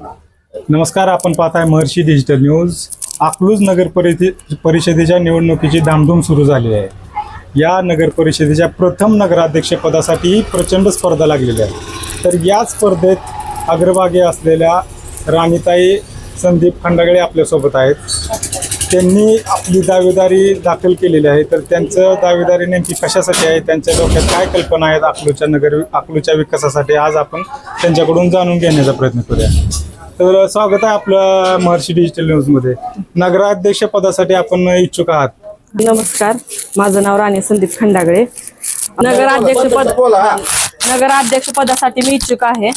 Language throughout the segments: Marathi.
नमस्कार आपण पाहत आहे महर्षी डिजिटल न्यूज अकलूज नगर परिषदे परिषदेच्या निवडणुकीची धामधूम सुरू झाली आहे. या नगर परिषदेच्या प्रथम नगराध्यक्षपदासाठी प्रचंड स्पर्धा लागलेली आहे तर या स्पर्धेत अग्रभागी असलेल्या राणीताई संदीप खंडागळे आपल्यासोबत आहेत. त्यांनी आपली दावेदारी दाखल केलेली आहे. तर त्यांचं दावेदारी नेमकी कशासाठी आहे? त्यांच्या डोक्यात काय कल्पना आहेत अकलूच्या नगर अकलूच्या विकासासाठी? आज आपण त्यांच्याकडून जाणून घेण्याचा प्रयत्न करूया. तर स्वागत आहे आपलं महर्षी डिजिटल न्यूजमध्ये नगराध्यक्ष पदासाठी आपण इच्छुक आहात. नमस्कार. माझं नाव राणी संदीप खंडागळे. नगराध्यक्ष पद नगराध्यक्ष पदासाठी मी इच्छुक आहे.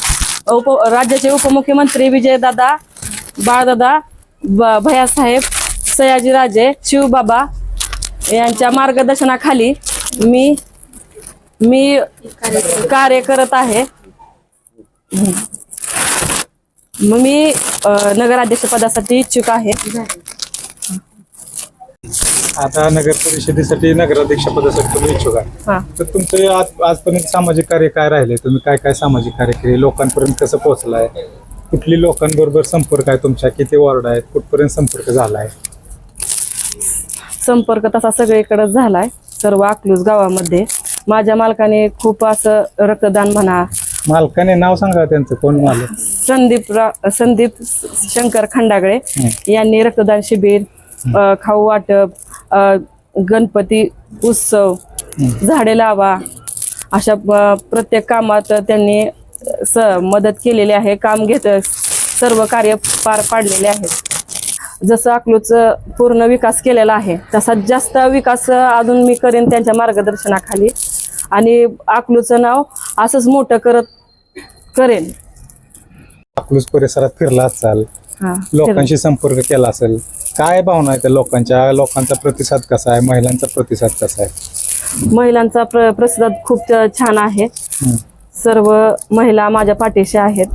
उप राज्याचे उपमुख्यमंत्री विजयदादा बाळदादा ब- भैयासाहेब सयाजीराजे शिवबाबा यांच्या मार्गदर्शनाखाली मी मी कार्य करत आहे. मग मी नगराध्यक्ष पदासाठी इच्छुक आहे. आता नगर परिषदेसाठी नगराध्यक्ष पदासाठी तुम्ही इच्छुक आहात हा. तर तुमचं आज आजपर्यंत सामाजिक कार्य काय राहिले? तुम्ही काय काय सामाजिक कार्य केले? लोकांपर्यंत कसं पोहोचलाय? कुठली लोकांबरोबर संपर्क आहे तुमच्या? किती वॉर्ड आहेत? कुठपर्यंत संपर्क झाला आहे संपर्क तसा सगळीकडे झालाय. सर्व अकलूज गावामध्ये. माझ्या मालकाने खूप असं रक्तदान म्हणा. मालकाने नाव सांगा त्यांचं कोण मालक? संदीप रा- संदीप शंकर खंडागळे यांनी रक्तदान शिबिर अ, खाऊ वाटप अ, गणपती उत्सव झाडे लावा अशा प्रत्येक कामात त्यांनी स मदत केलेली आहे. काम घेत सर्व कार्य पार पाडलेले आहेत. जसं अकलूचं पूर्ण विकास केलेला आहे तसा जास्त विकास अजून मी करेन त्यांच्या मार्गदर्शनाखाली. आणि अकलूचं नाव असंच मोठं करत करेन. अकलूज परिसरात फिरला असाल लोकांशी संपर्क केला असेल काय भावना आहे त्या लोकांच्या? लोकांचा प्रतिसाद कसा आहे? महिलांचा प्रतिसाद कसा आहे? महिलांचा प्र प्रतिसाद खूप छान आहे. सर्व महिला माझ्या पाठीशी आहेत.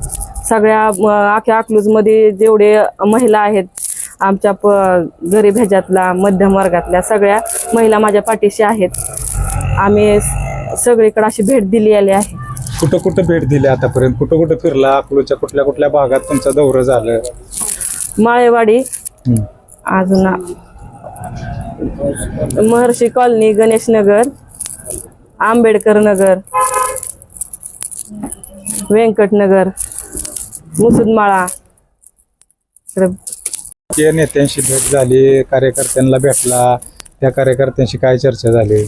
सगळ्या म, अख्ख्या अकलूजमध्ये जेवढे महिला आहेत आमच्या प गरीब ह्याच्यातला मध्यम वर्गातल्या सगळ्या महिला माझ्या पाठीशी आहेत. आम्ही सगळीकडे अशी भेट दिली आली आहे. कुठं कुठं भेट दिली आतापर्यंत? कुठं कुठं फिरला? अकलूच्या कुठल्या कुठल्या भागात तुमचं दौरं झालं? माळेवाडी. हम्म. अजून महर्षी कॉलनी गणेश नगर आंबेडकर नगर व्यंकटनगर मुसुदमाळा. इकडं ते नेत्यांशी भेट झाली कार्यकर्त्यांना भेटला त्या कार्यकर्त्यांशी काय चर्चा झाली?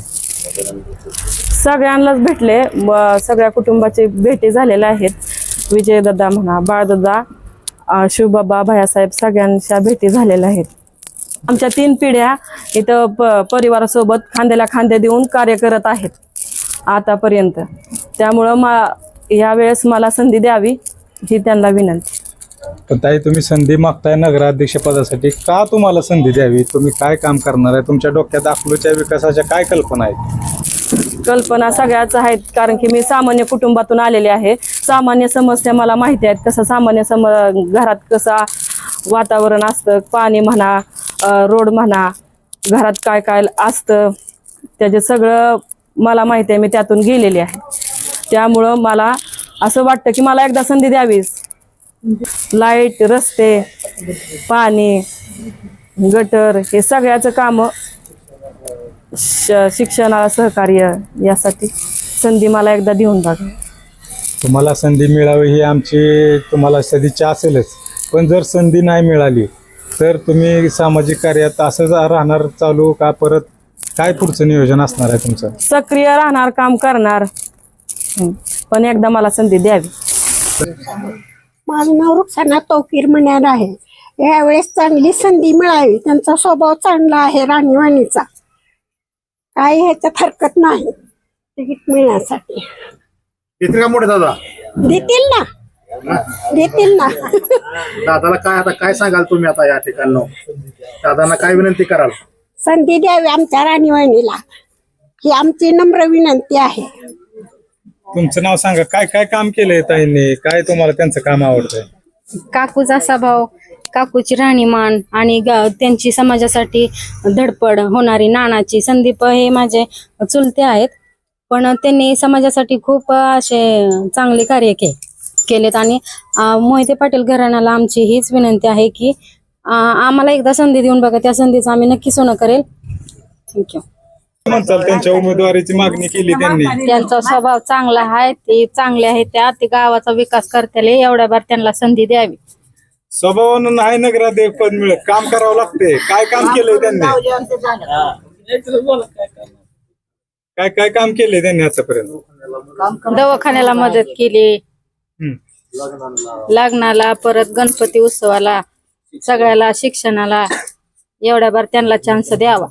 सगळ्यांनाच भेटले ब- सगळ्या कुटुंबाचे भेटी झालेल्या आहेत. विजयदादा म्हणा बाळदादा अं, शिवबाबा भैयासाहेब सगळ्यांच्या भेटी झालेल्या आहेत. आमच्या तीन पिढ्या इथं प परिवारासोबत खांद्याला खांदे देऊन कार्य करत आहेत आतापर्यंत. त्यामुळं मा यावेळेस मला संधी द्यावी ही त्यांना विनंती. पण ताई तुम्ही संधी मागताय नगराध्यक्ष पदासाठी. का तुम्हाला संधी द्यावी? तुम्ही काय काम करणार आहे? तुमच्या डोक्यात अकलूच्या विकासाच्या काय कल्पना आहेत? कल्पना सगळ्याच आहेत कारण की मी सामान्य कुटुंबातून आलेले आहे. सामान्य समस्या मला माहिती आहेत कसं सामान्य सम घरात कसं वातावरण असतं पाणी म्हणा रोड म्हणा घरात काय काय असतं त्याचे सगळं मला माहिती आहे मी त्यातून गेलेली आहे. त्यामुळं मला असं वाटतं की मला एकदा संधी द्यावीच. लाइट रस्ते पाणी गटर हे सगळ्याचं कामं श- शिक्षणाला सहकार्य यासाठी संधी मला एकदा देऊन बघा. तुम्हाला संधी मिळावी ही आमची तुम्हाला सदिच्छा असेलच. पण जर संधी नाही मिळाली तर तुम्ही सामाजिक कार्यात असंच राहणार चालू का परत काय पुढचं नियोजन असणार आहे तुमचं? सक्रिय राहणार काम करणार. पण एकदा मला संधी द्यावी. माझं नाव रुक्षाना तौकीर म्हणाल आहे. यावेळेस चांगली संधी मिळावी. त्यांचा स्वभाव चांगला आहे राणीवाणीचा. काही ह्याच्यात हरकत नाही. तिकीट मिळण्यासाठी. येतील का मोठे दादा? देतील ना. देतील ना. दादाला काय आता काय सांगाल तुम्ही आता या ठिकाणी दादांना काय विनंती कराल? संधी द्यावी आमच्या राणीवाणीला. ही आमची नम्र विनंती आहे. तुमचं नाव सांगा. काय काय काम केलंय ताईंनी? काय तुम्हाला त्यांचं काम आवडतंय? काकूचा स्वभाव काकूची राहणीमान आणि ग- त्यांची समाजासाठी धडपड होणारी नानाची संदीप हे माझे चुलते आहेत. पण त्यांनी समाजासाठी खूप असे चांगले कार्य के केलेत आणि अं, मोहिते पाटील घराण्याला आमची हीच विनंती आहे की अं, आम्हाला एकदा संधी देऊन बघा. त्या संधीचं आम्ही नक्की सोनं करेल. थँक्यू म्हणताल त्यांच्या उमेदवारीची मागणी केली त्यांनी. त्यांचा स्वभाव चांगला आहे ते चांगले आहे त्या ते गावाचा विकास करताले एवढ्या बार त्यांना संधी द्यावी. स्वभावानं नाही नगराध्यक्ष पद मिळत. काम करावं लागते. काय काम केलंय त्यांनी? काय काय काम केलंय त्यांनी आतापर्यंत? दवाखान्याला मदत केली. हम्म. लग्नाला परत गणपती उत्सवाला सगळ्याला शिक्षणाला एवढ्या बार त्यांना चान्स द्यावा.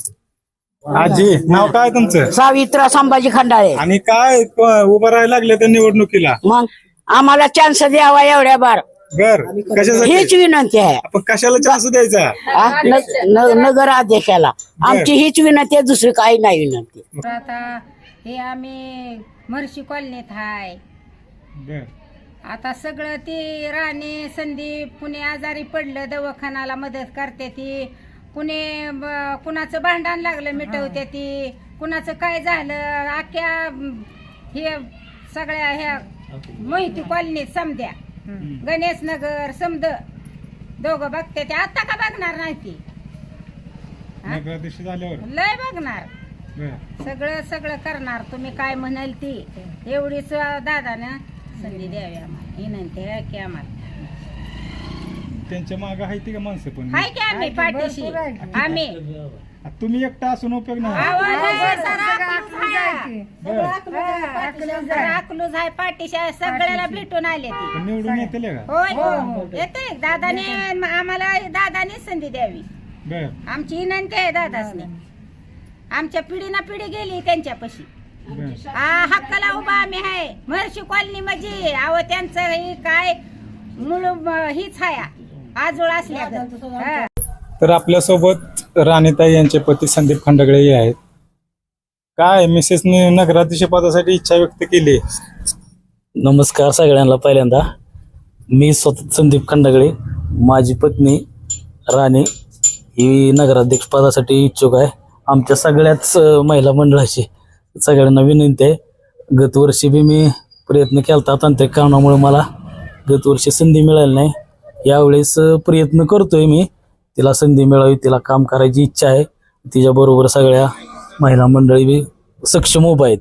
आजी नाव काय तुमचं? सावित्रा संभाजी खंडाळे. आणि काय उभं राहायला लागले त्या निवडणुकीला? मग आम्हाला चान्स द्यावा एवढ्या बार. बर कशासाठी? हीच विनंती आहे. आपण कशाला चान्स द्यायचा? आ? न- न- नगराध्यक्षाला आमची हीच विनंती आहे दुसरी काही नाही विनंती. आता हे आम्ही म्हर्शी कॉलनीत हाय. बर. आता सगळं ती राणे संदीप कुणी आजारी पडलं दवाखानाला मदत करते ती. कुणी ब- कुणाचं भांडण लागलं मिटवते ती कुणाचं काय झालं अख्ख्या म, हे सगळ्या ह्या मोहिती कॉलनीत समद्या. गणेश नगर समद. दोघं बघते ते. आता का बघणार नाही ती? नगराध्यक्ष झाल्यावर. लय बघणार. बर. सगळं सगळं करणार. तुम्ही काय म्हणाल ती? एवढीच दादानं संधी द्यावी आम्हाला. विनंती आहे की आम्हाला. त्यांच्या माग आहे ती का माणसं पण? हाय की आम्ही पाठीशी. आम्ही. तुम्ही एकटा असून उपयोग नाही. आवाज अकलूज आहे पाठीशी आहे. सगळ्याला भेटून आले ती. पण निवडून येतील का? होय. येते दादाने आम्हाला दादाने संधी द्यावी. बर. आमची विनंती आहे दादासनी. आमच्या पिढीना पिढी गेली त्यांच्यापाशी. बर. हा हक्काला उभा आम्ही आहे. महर्षी कॉलनी म्हणजे अहो त्यांचं हे काय? मूळ म- हीच हाया आजोळ असल्या. तर आपल्यासोबत राणीताई यांचे पती संदीप खंडगळे हे आहेत. काय मिसेसने नगराध्यक्ष पदासाठी इच्छा व्यक्त केली? नमस्कार सगळ्यांना पहिल्यांदा. मी स्वतः संदीप खंडागळे. माझी पत्नी राणी ही नगराध्यक्ष पदासाठी इच्छुक आहे. आमच्या सगळ्याच महिला मंडळाची सगळ्यांना विनंती आहे. गतवर्षी बी मी प्रयत्न केला तांत्रिक कारणामुळे मला गतवर्षी संधी मिळाली नाही. यावेळेस प्रयत्न करतोय मी. तिला संधी मिळावी तिला काम करायची इच्छा आहे. तिच्याबरोबर सगळ्या महिला मंडळी बी सक्षम उभा आहेत.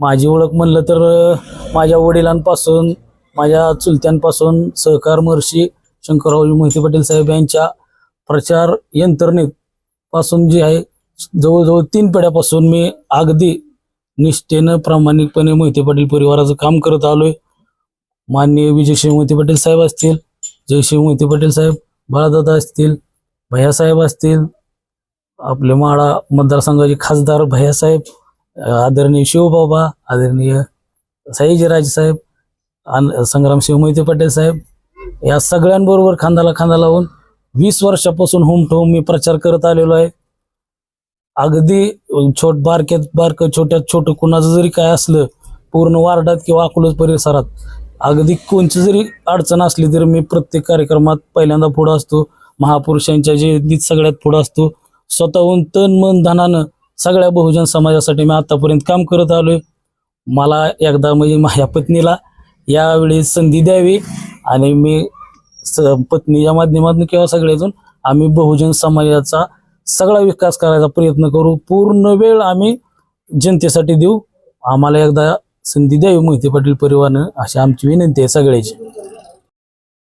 माझी ओळख म्हणलं तर माझ्या वडिलांपासून माझ्या चुलत्यांपासून सहकार महर्षी शंकररावजी मोहिते पाटील साहेब यांच्या प्रचार यंत्रणेत पासून जी आहे जवळजवळ तीन पिढ्यापासून मी अगदी निष्ठेनं प्रामाणिकपणे मोहिते पाटील परिवाराचं काम करत आलोय. माननीय विजयशिव मोहिते पाटील साहेब असतील जयशिव मोहिते पाटील साहेब बाळादादा असतील भैयासाहेब असतील आपले माळा मतदारसंघाचे खासदार भैयासाहेब आदरणीय शिवबाबा आदरणीय सयाजीराजे साहेब आन- संग्रामसिंह मोहिते पाटील साहेब या सगळ्यांबरोबर खांदाला खांदा लावून वीस वर्षापासून होम टू होम मी प्रचार करत आलेलो आहे. अगदी छोट बारक्यात बारकं छोट्यात छोटं कुणाचं जरी काय असलं पूर्ण वार्डात किंवा अकोलज परिसरात अगदी कोणची जरी अडचण असली तरी मी प्रत्येक कार्यक्रमात पहिल्यांदा पुढं असतो. महापुरुषांच्या जयंतीत सगळ्यात पुढं असतो. स्वतःहून तन मन धनानं सगळ्या बहुजन समाजासाठी मी आतापर्यंत काम करत आलोय. मला एकदा म्हणजे माझ्या पत्नीला यावेळी संधी द्यावी आणि मी स पत्नीच्या माध्यमातून किंवा सगळ्यातून आम्ही बहुजन समाजाचा सगळा विकास करायचा प्रयत्न करू. पूर्ण वेळ आम्ही जनतेसाठी देऊ. आम्हाला एकदा संधी द्यावी मोहिते पाटील परिवारानं अशी आमची विनंती आहे सगळ्याची.